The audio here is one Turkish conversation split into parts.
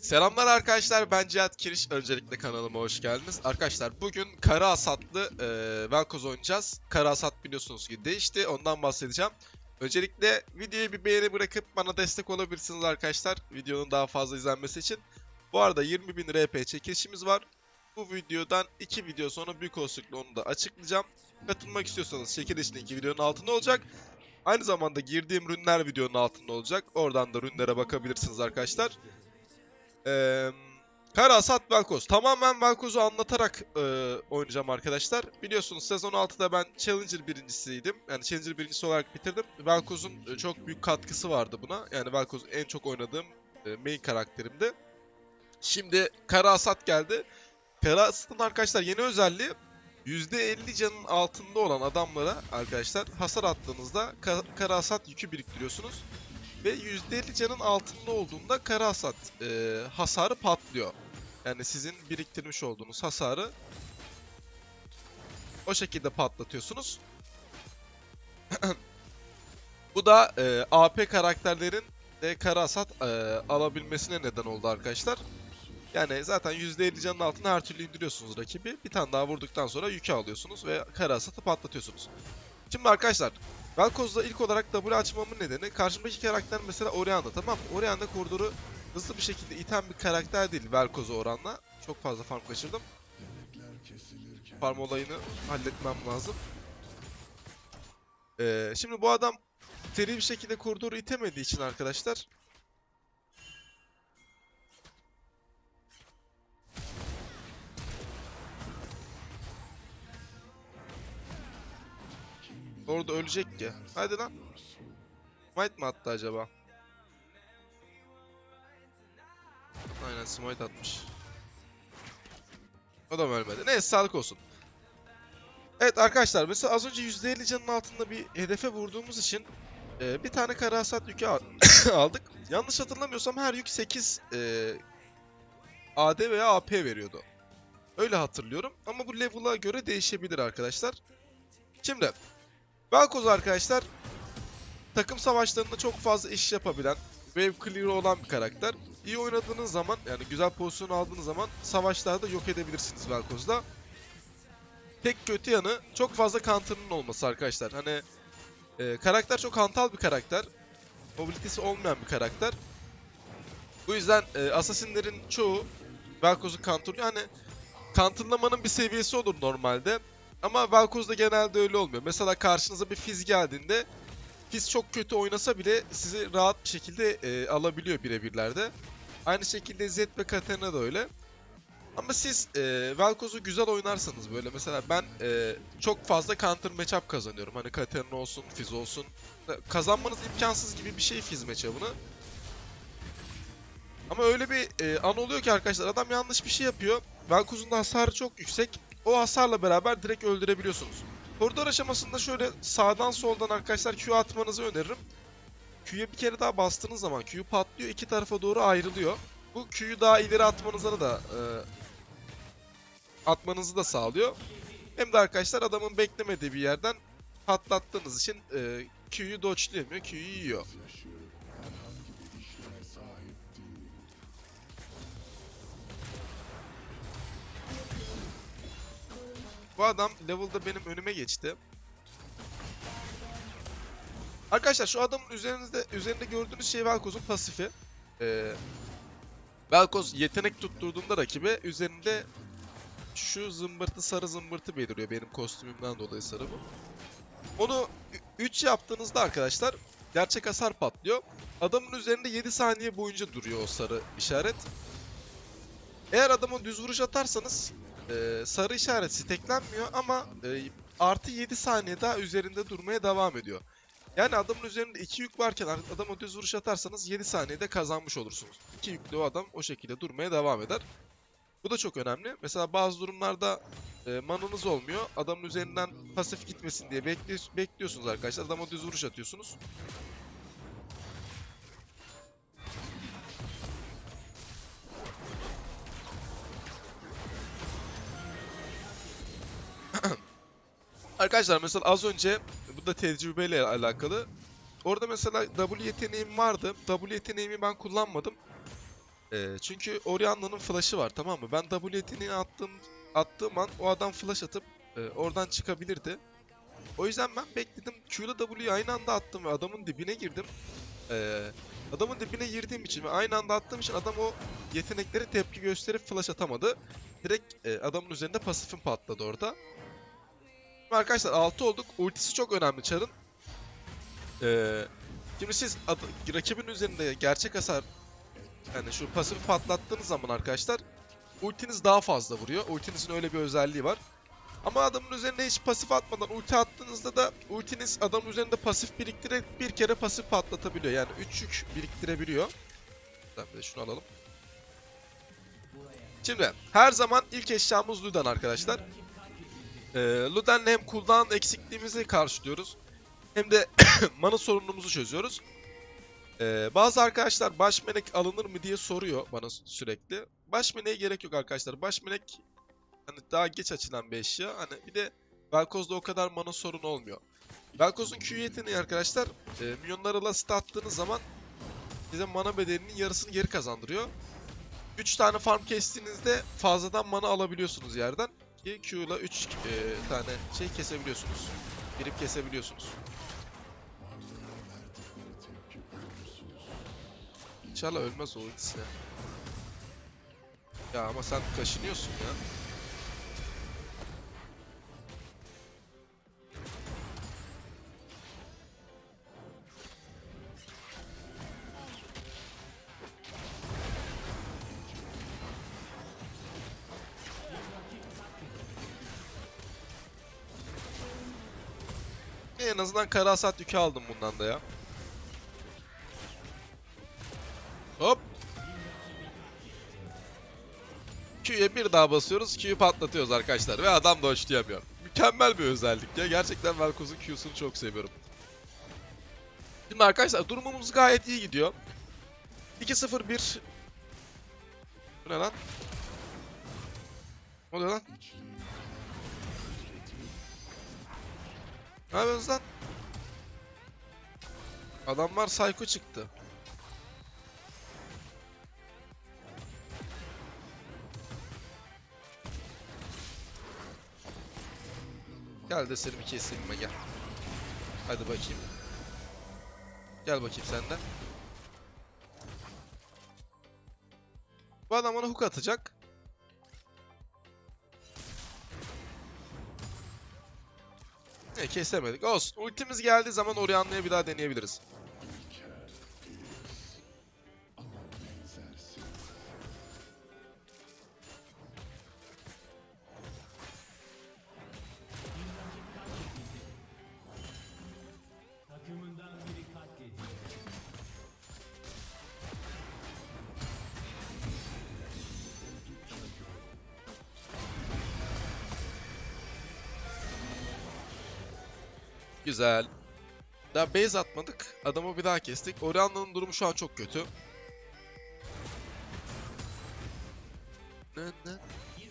Selamlar arkadaşlar ben Cihat Kiriş öncelikle kanalıma hoş geldiniz. Arkadaşlar bugün Kara Asatlı e, Velkoz oynayacağız. Kara Asat biliyorsunuz ki değişti ondan bahsedeceğim. Öncelikle videoya bir beğeni bırakıp bana destek olabilirsiniz arkadaşlar. Videonun daha fazla izlenmesi için. Bu arada 20.000 RP çekilişimiz var. Bu videodan 2 video sonra büyük olasılıkla onu da açıklayacağım. Katılmak istiyorsanız çekiliş linki videonun altında olacak. Aynı zamanda girdiğim ürünler videonun altında olacak. Oradan da ürünlere bakabilirsiniz arkadaşlar. Ee, Kara Asat Velkoz. Tamamen Velkoz'u anlatarak e, oynayacağım arkadaşlar. Biliyorsunuz sezon 6'da ben Challenger birincisiydim. Yani Challenger birincisi olarak bitirdim. Velkoz'un e, çok büyük katkısı vardı buna. Yani Velkoz en çok oynadığım e, main karakterimdi. Şimdi Kara Asat geldi. Kara Asat'ın arkadaşlar yeni özelliği %50 canın altında olan adamlara arkadaşlar hasar attığınızda ka- Kara Asat yükü biriktiriyorsunuz. Ve %50 canın altında olduğunda kara hasat e, hasarı patlıyor. Yani sizin biriktirmiş olduğunuz hasarı o şekilde patlatıyorsunuz. Bu da e, AP karakterlerin de kara hasat e, alabilmesine neden oldu arkadaşlar. Yani zaten %50 canın altına her türlü indiriyorsunuz rakibi. Bir tane daha vurduktan sonra yükü alıyorsunuz ve kara hasatı patlatıyorsunuz. Şimdi arkadaşlar Velkoz'da ilk olarak W açmamın nedeni karşımdaki karakter mesela Orianna tamam mı? Orianna koridoru hızlı bir şekilde iten bir karakter değil Velkoz'a oranla. Çok fazla farm kaçırdım. Farm olayını halletmem lazım. Ee, şimdi bu adam seri bir şekilde koridoru itemediği için arkadaşlar Orada ölecek ki. Hadi lan. Smite mi attı acaba? Aynen smite atmış. O da ölmedi? Neyse sağlık olsun. Evet arkadaşlar mesela az önce %50 canın altında bir hedefe vurduğumuz için e, bir tane kara hasat yükü al- aldık. Yanlış hatırlamıyorsam her yük 8 e, AD veya AP veriyordu. Öyle hatırlıyorum ama bu level'a göre değişebilir arkadaşlar. Şimdi Velkoz arkadaşlar takım savaşlarında çok fazla iş yapabilen, wave clear olan bir karakter. İyi oynadığınız zaman yani güzel pozisyon aldığınız zaman savaşlarda yok edebilirsiniz Velkoz'da. Tek kötü yanı çok fazla counter'ının olması arkadaşlar. Hani e, karakter çok hantal bir karakter. Mobilitesi olmayan bir karakter. Bu yüzden e, assassinlerin çoğu Velkoz'u counterlıyor. Hani counterlamanın bir seviyesi olur normalde. Ama Velkoz'da genelde öyle olmuyor. Mesela karşınıza bir Fizz geldiğinde Fizz çok kötü oynasa bile sizi rahat bir şekilde e, alabiliyor birebirlerde. Aynı şekilde Zed ve Katarina da öyle. Ama siz e, Velkoz'u güzel oynarsanız böyle mesela ben e, çok fazla counter matchup kazanıyorum. Hani Katarina olsun, Fizz olsun. Kazanmanız imkansız gibi bir şey Fizz matchup'ını. Ama öyle bir e, an oluyor ki arkadaşlar adam yanlış bir şey yapıyor. Velkoz'un da hasarı çok yüksek o hasarla beraber direkt öldürebiliyorsunuz. Koridor aşamasında şöyle sağdan soldan arkadaşlar Q atmanızı öneririm. Q'ya bir kere daha bastığınız zaman Q patlıyor iki tarafa doğru ayrılıyor. Bu Q'yu daha ileri atmanıza da e, atmanızı da sağlıyor. Hem de arkadaşlar adamın beklemediği bir yerden patlattığınız için e, Q'yu dodge'layamıyor, Q'yu yiyor. Bu adam level'da benim önüme geçti. Arkadaşlar şu adamın üzerinizde üzerinde gördüğünüz şey Velkoz'un pasifi. Ee, Velkoz yetenek tutturduğunda rakibe üzerinde şu zımbırtı sarı zımbırtı beliriyor benim kostümümden dolayı sarı bu. Onu 3 yaptığınızda arkadaşlar gerçek hasar patlıyor. Adamın üzerinde 7 saniye boyunca duruyor o sarı işaret. Eğer adama düz vuruş atarsanız e, sarı işaret steklenmiyor ama e, artı 7 saniye daha üzerinde durmaya devam ediyor. Yani adamın üzerinde 2 yük varken adama düz vuruş atarsanız 7 saniyede kazanmış olursunuz. 2 yüklü o adam o şekilde durmaya devam eder. Bu da çok önemli. Mesela bazı durumlarda e, manınız olmuyor. Adamın üzerinden pasif gitmesin diye bekli- bekliyorsunuz arkadaşlar. Adama düz vuruş atıyorsunuz. Arkadaşlar mesela az önce bu da tecrübeyle alakalı. Orada mesela W yeteneğim vardı. W yeteneğimi ben kullanmadım. Ee, çünkü Orianna'nın flash'ı var tamam mı? Ben W yeteneğini attığım, attığım an o adam flash atıp e, oradan çıkabilirdi. O yüzden ben bekledim. Q ile W'yu aynı anda attım ve adamın dibine girdim. Ee, adamın dibine girdiğim için ve aynı anda attığım için adam o yetenekleri tepki gösterip flash atamadı. Direkt e, adamın üzerinde pasifim patladı orada. Şimdi arkadaşlar 6 olduk. Ultisi çok önemli Char'ın. Ee, şimdi siz rakibin üzerinde gerçek hasar yani şu pasifi patlattığınız zaman arkadaşlar ultiniz daha fazla vuruyor. Ultinizin öyle bir özelliği var. Ama adamın üzerine hiç pasif atmadan ulti attığınızda da ultiniz adamın üzerinde pasif biriktirerek bir kere pasif patlatabiliyor. Yani 3 yük biriktirebiliyor. Bir de şunu alalım. Şimdi her zaman ilk eşyamız Luden arkadaşlar. Ee, Luden'le hem cooldown eksikliğimizi karşılıyoruz. Hem de mana sorunumuzu çözüyoruz. Ee, bazı arkadaşlar baş melek alınır mı diye soruyor bana sürekli. Baş meleğe gerek yok arkadaşlar. Baş melek hani daha geç açılan bir eşya. Hani bir de Velkoz'da o kadar mana sorunu olmuyor. Velkoz'un Q yeteneği arkadaşlar e, milyonlara last attığınız zaman size mana bedelinin yarısını geri kazandırıyor. 3 tane farm kestiğinizde fazladan mana alabiliyorsunuz yerden. Ki Q ile 3 tane şey kesebiliyorsunuz. Girip kesebiliyorsunuz. İnşallah ölmez o ultisine. Ya ama sen kaşınıyorsun ya. En azından kara hasat yükü aldım bundan da ya. Hop. Q'ye bir daha basıyoruz. Q'yu patlatıyoruz arkadaşlar. Ve adam dodge'layamıyor. Mükemmel bir özellik ya. Gerçekten Velkoz'un Q'sunu çok seviyorum. Şimdi arkadaşlar durumumuz gayet iyi gidiyor. 2-0-1 Bu ne lan? Ne lan? Ne yapıyorsunuz lan? Adamlar psycho çıktı. Gel de seni bir keseyim ben gel. Hadi bakayım. Gel bakayım sen de. Bu adam bana hook atacak. Ne kesemedik. Olsun. Ultimiz geldiği zaman Orianna'ya bir daha deneyebiliriz. Güzel. Daha base atmadık. Adamı bir daha kestik. Orianna'nın durumu şu an çok kötü.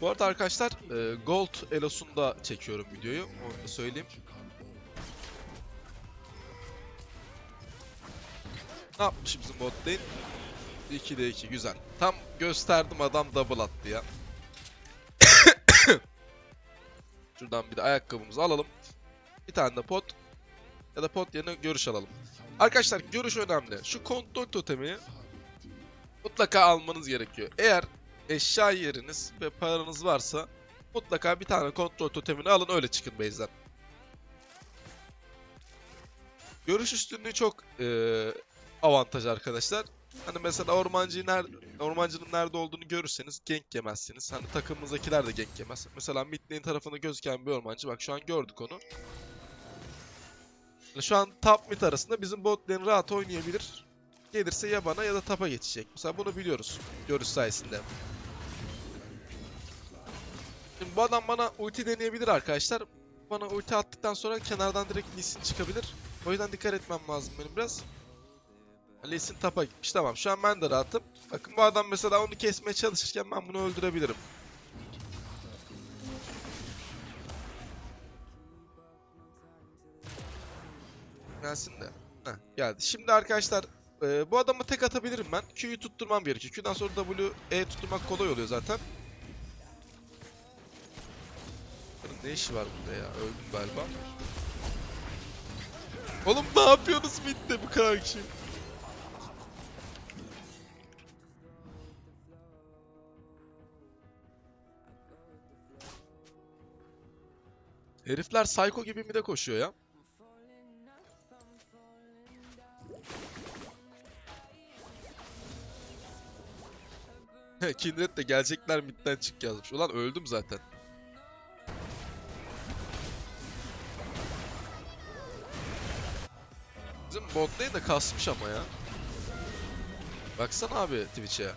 Bu arada arkadaşlar e, Gold Elos'unda çekiyorum videoyu. Onu da söyleyeyim. Ne yapmış bizim bot değil? 2'de 2 güzel. Tam gösterdim adam double attı ya. Şuradan bir de ayakkabımızı alalım. Bir tane de pot. Ya da pot yerine görüş alalım. Arkadaşlar görüş önemli. Şu kontrol totemi mutlaka almanız gerekiyor. Eğer eşya yeriniz ve paranız varsa mutlaka bir tane kontrol totemini alın öyle çıkın base'den. Görüş üstünlüğü çok eee avantaj arkadaşlar. Hani mesela ormancıyı nerede, ormancının nerede olduğunu görürseniz gank yemezsiniz. Hani takımımızdakiler de gank yemez. Mesela mid lane tarafında gözüken bir ormancı bak şu an gördük onu. Şu an top mid arasında bizim bot lane rahat oynayabilir. Gelirse ya bana ya da tapa geçecek. Mesela bunu biliyoruz görüş sayesinde. Şimdi bu adam bana ulti deneyebilir arkadaşlar. Bana ulti attıktan sonra kenardan direkt Lee çıkabilir. O yüzden dikkat etmem lazım benim biraz. Lee tapa gitmiş tamam şu an ben de rahatım. Bakın bu adam mesela onu kesmeye çalışırken ben bunu öldürebilirim. Gelsin de. Heh, geldi. Şimdi arkadaşlar e, bu adamı tek atabilirim ben. Q'yu tutturmam gerekiyor. Q'dan sonra W, E tutturmak kolay oluyor zaten. Ne işi var burada ya? Öldüm galiba. Oğlum ne yapıyorsunuz midde bu kadar kişi? Herifler psycho gibi mi de koşuyor ya? Kindred de gelecekler midden çık yazmış. Ulan öldüm zaten. Bizim bot lane de kasmış ama ya. Baksana abi Twitch'e.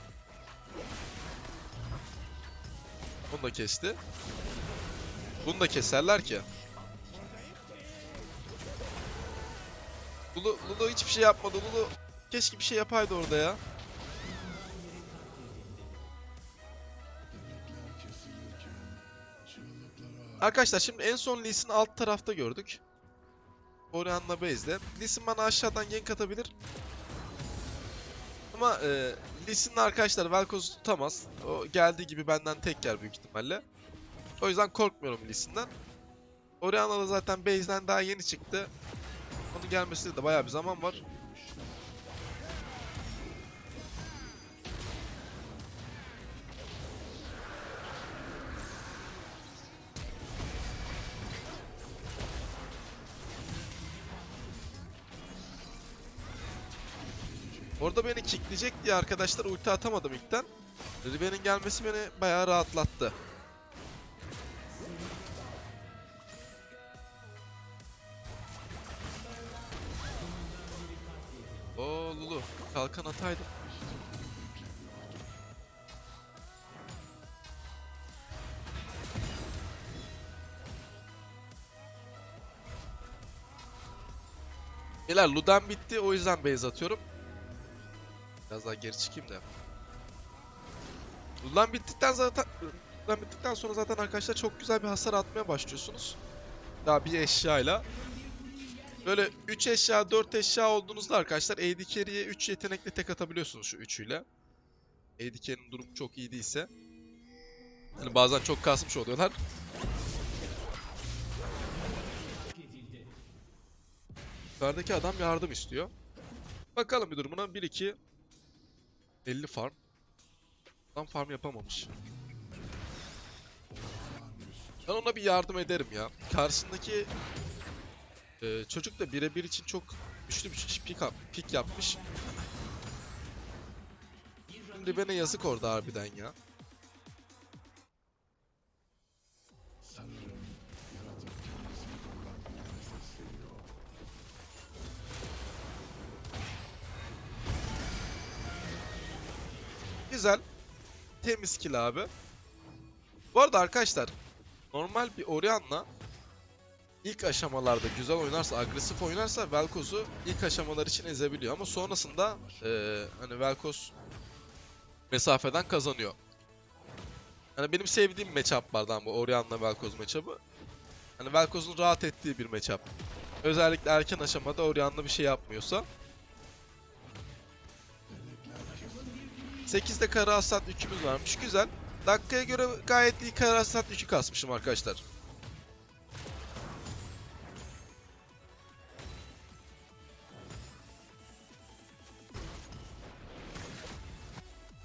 Bunu da kesti. Bunu da keserler ki. Lulu, Lulu hiçbir şey yapmadı. Lulu keşke bir şey yapaydı orada ya. Arkadaşlar şimdi en son Lee alt tarafta gördük. Orianna base'de. Lee Sin bana aşağıdan gank atabilir. Ama e, Lee arkadaşlar Velkoz'u tutamaz. O geldiği gibi benden tek yer büyük ihtimalle. O yüzden korkmuyorum Lee Sin'den. Da zaten base'den daha yeni çıktı. Onun gelmesine de bayağı bir zaman var. Orada beni kickleyecek diye arkadaşlar ulti atamadım ilkten. Riven'in gelmesi beni bayağı rahatlattı. Oo Lulu, kalkan ataydım. Beyler Lu'dan bitti o yüzden base atıyorum. Biraz daha geri çıkayım da. Lu'dan bittikten zaten Lu'dan bittikten sonra zaten arkadaşlar çok güzel bir hasar atmaya başlıyorsunuz. Daha bir eşyayla. Böyle 3 eşya, 4 eşya olduğunuzda arkadaşlar AD Carry'e 3 yetenekle tek atabiliyorsunuz şu üçüyle. AD Carry'nin durumu çok iyi değilse. Hani bazen çok kasmış oluyorlar. Yukarıdaki adam yardım istiyor. Bakalım bir durumuna. 1-2 50 farm. Adam farm yapamamış. Ben ona bir yardım ederim ya. Karşısındaki e, çocuk da birebir için çok güçlü bir pik, pik yapmış. Şimdi bana yazık orada harbiden ya. Güzel. Temiz kill abi. Bu arada arkadaşlar normal bir Orianna ilk aşamalarda güzel oynarsa, agresif oynarsa Velkoz'u ilk aşamalar için ezebiliyor ama sonrasında eee hani Velkoz mesafeden kazanıyor. Hani benim sevdiğim matchup'lardan bu Orianna Velkoz matchup'ı. Hani Velkoz'un rahat ettiği bir matchup. Özellikle erken aşamada Orianna bir şey yapmıyorsa. 8'de kara hasat yükümüz varmış. Güzel. Dakikaya göre gayet iyi kara hasat yükü kasmışım arkadaşlar.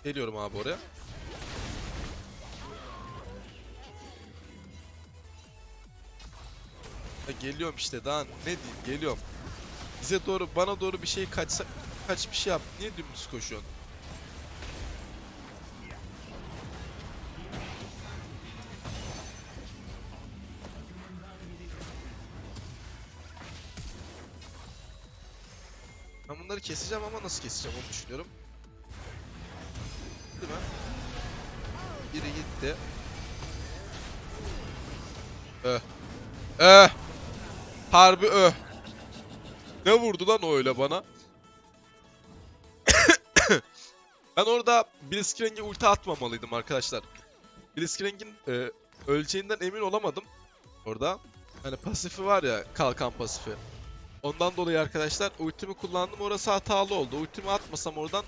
Geliyorum abi oraya. Ya geliyorum işte daha ne diyeyim geliyorum. Bize doğru bana doğru bir şey kaçsa kaç bir şey yap. Niye dümdüz koşuyorsun? Keseceğim ama nasıl keseceğim onu düşünüyorum. Değil mi? Biri gitti. Öh. Öh. Harbi öh. Ne vurdu lan o öyle bana? ben orada Blitzcrank'e ulti atmamalıydım arkadaşlar. Blitzcrank'in e, öleceğinden emin olamadım. Orada. Hani pasifi var ya kalkan pasifi. Ondan dolayı arkadaşlar ultimi kullandım. Orası hatalı oldu. Ultimi atmasam oradan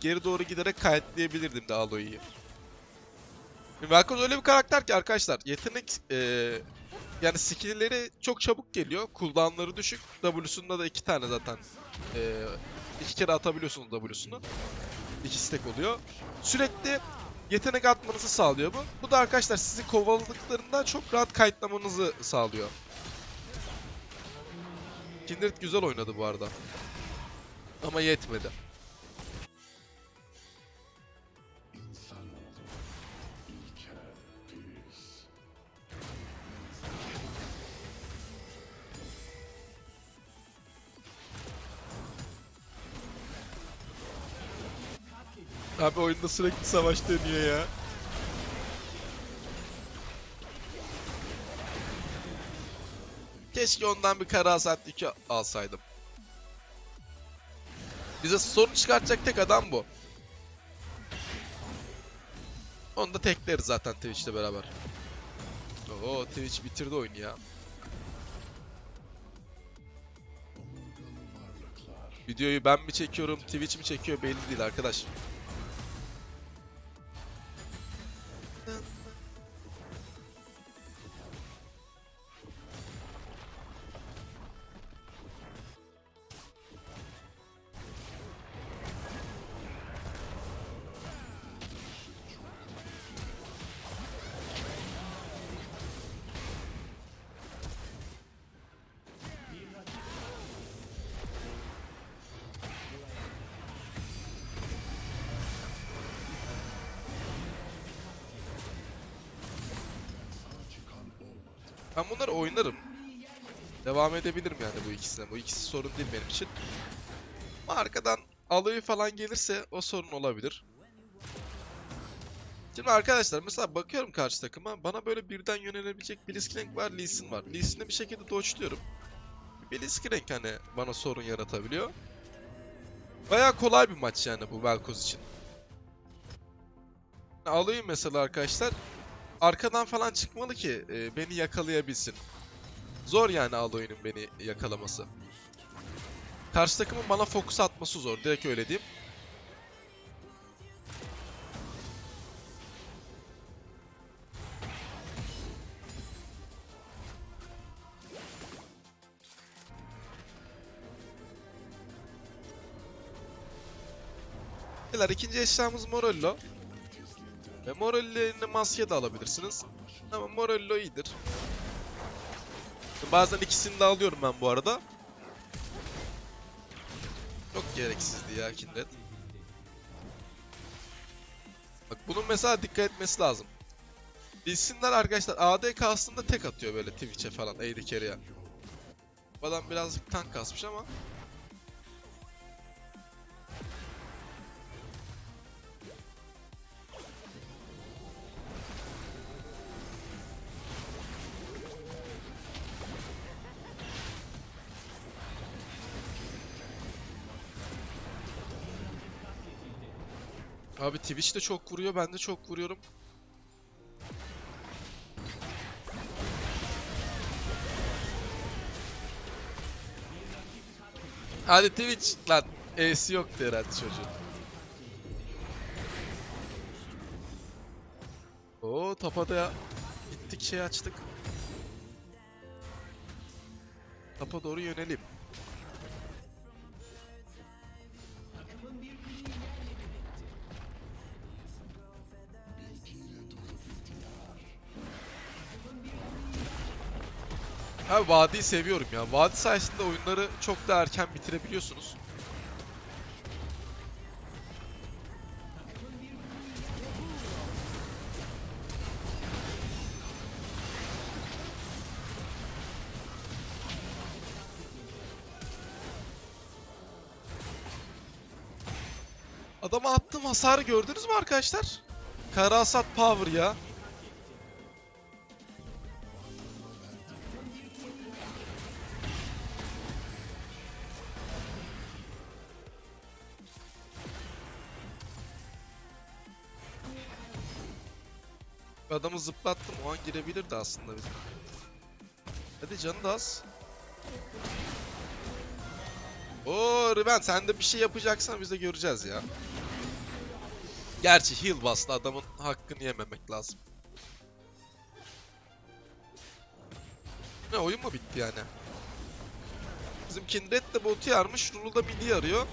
geri doğru giderek kayıtlayabilirdim de Aloy'u. Velkoz öyle bir karakter ki arkadaşlar. Yetenek eee, yani skill'leri çok çabuk geliyor. Cooldown'ları düşük. W'sunda da iki tane zaten. Eee iki kere atabiliyorsunuz W'sunu. İki stack oluyor. Sürekli yetenek atmanızı sağlıyor bu. Bu da arkadaşlar sizi kovaladıklarında çok rahat kayıtlamanızı sağlıyor. Kindred güzel oynadı bu arada. Ama yetmedi. Abi oyunda sürekli savaş dönüyor ya. Keşke ondan bir kara yükü alsaydım. Bize sorun çıkartacak tek adam bu. Onu da tekleriz zaten Twitch'le beraber. Oo Twitch bitirdi oyunu ya. Videoyu ben mi çekiyorum, Twitch mi çekiyor belli değil arkadaş. Ben bunları oynarım. Devam edebilirim yani bu ikisine. Bu ikisi sorun değil benim için. Ama arkadan alayı falan gelirse o sorun olabilir. Şimdi arkadaşlar mesela bakıyorum karşı takıma. Bana böyle birden yönelebilecek Blitzcrank var, Lee Sin var. Lee Sin'i bir şekilde dodge'luyorum. Blitzcrank hani bana sorun yaratabiliyor. Baya kolay bir maç yani bu Velkoz için. Alayım mesela arkadaşlar arkadan falan çıkmalı ki e, beni yakalayabilsin. Zor yani Aloy'un beni yakalaması. Karşı takımın bana fokus atması zor. Direkt öyle diyeyim. Beyler ikinci eşyamız Morello. Ve Morello'nun maske de alabilirsiniz. Ama Morello iyidir. Bazen ikisini de alıyorum ben bu arada. Çok gereksizdi ya Kindred. Bak bunun mesela dikkat etmesi lazım. Bilsinler arkadaşlar AD aslında tek atıyor böyle Twitch'e falan AD carry'e. Adam birazcık tank kasmış ama. Twitch de çok vuruyor, ben de çok vuruyorum. Hadi Twitch lan. E'si yoktu herhalde çocuğun. Oo tapada. Gittik şey açtık. Tapa doğru yönelim. Abi Vadi'yi seviyorum ya. Vadi sayesinde oyunları çok da erken bitirebiliyorsunuz. Adama attığım hasarı gördünüz mü arkadaşlar? Karasat power ya. Adamı zıplattım. O an girebilirdi aslında bizim. Hadi canı da az. Oo Riven sen de bir şey yapacaksan biz de göreceğiz ya. Gerçi heal bastı adamın hakkını yememek lazım. Ne oyun mu bitti yani? Bizim Kindred de botu yarmış, Lulu da midi arıyor.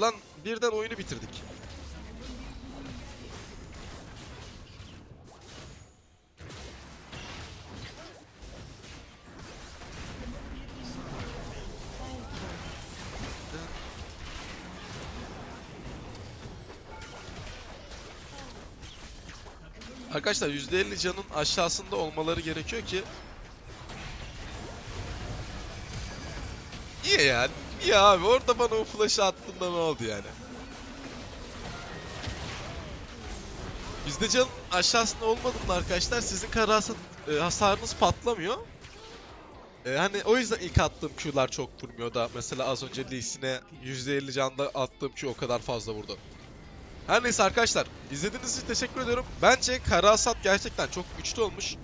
Lan birden oyunu bitirdik. Arkadaşlar %50 canın aşağısında olmaları gerekiyor ki Niye yani? Niye abi? Orada bana o flash'ı attığında ne oldu yani? Bizde can aşağısında olmadığında arkadaşlar sizin karasat e, hasarınız patlamıyor. E, hani o yüzden ilk attığım Q'lar çok vurmuyor da mesela az önce Lee Sin'e %50 canda attığım Q o kadar fazla vurdu. Her neyse arkadaşlar izlediğiniz için teşekkür ediyorum. Bence kara hasat gerçekten çok güçlü olmuş.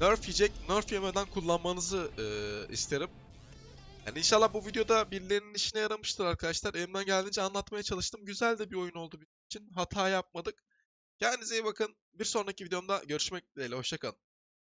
Nerf yiyecek, nerf yemeden kullanmanızı e, isterim. Yani inşallah bu videoda birilerinin işine yaramıştır arkadaşlar. Elimden geldiğince anlatmaya çalıştım. Güzel de bir oyun oldu bizim için. Hata yapmadık. Kendinize iyi bakın. Bir sonraki videomda görüşmek dileğiyle. Hoşçakalın.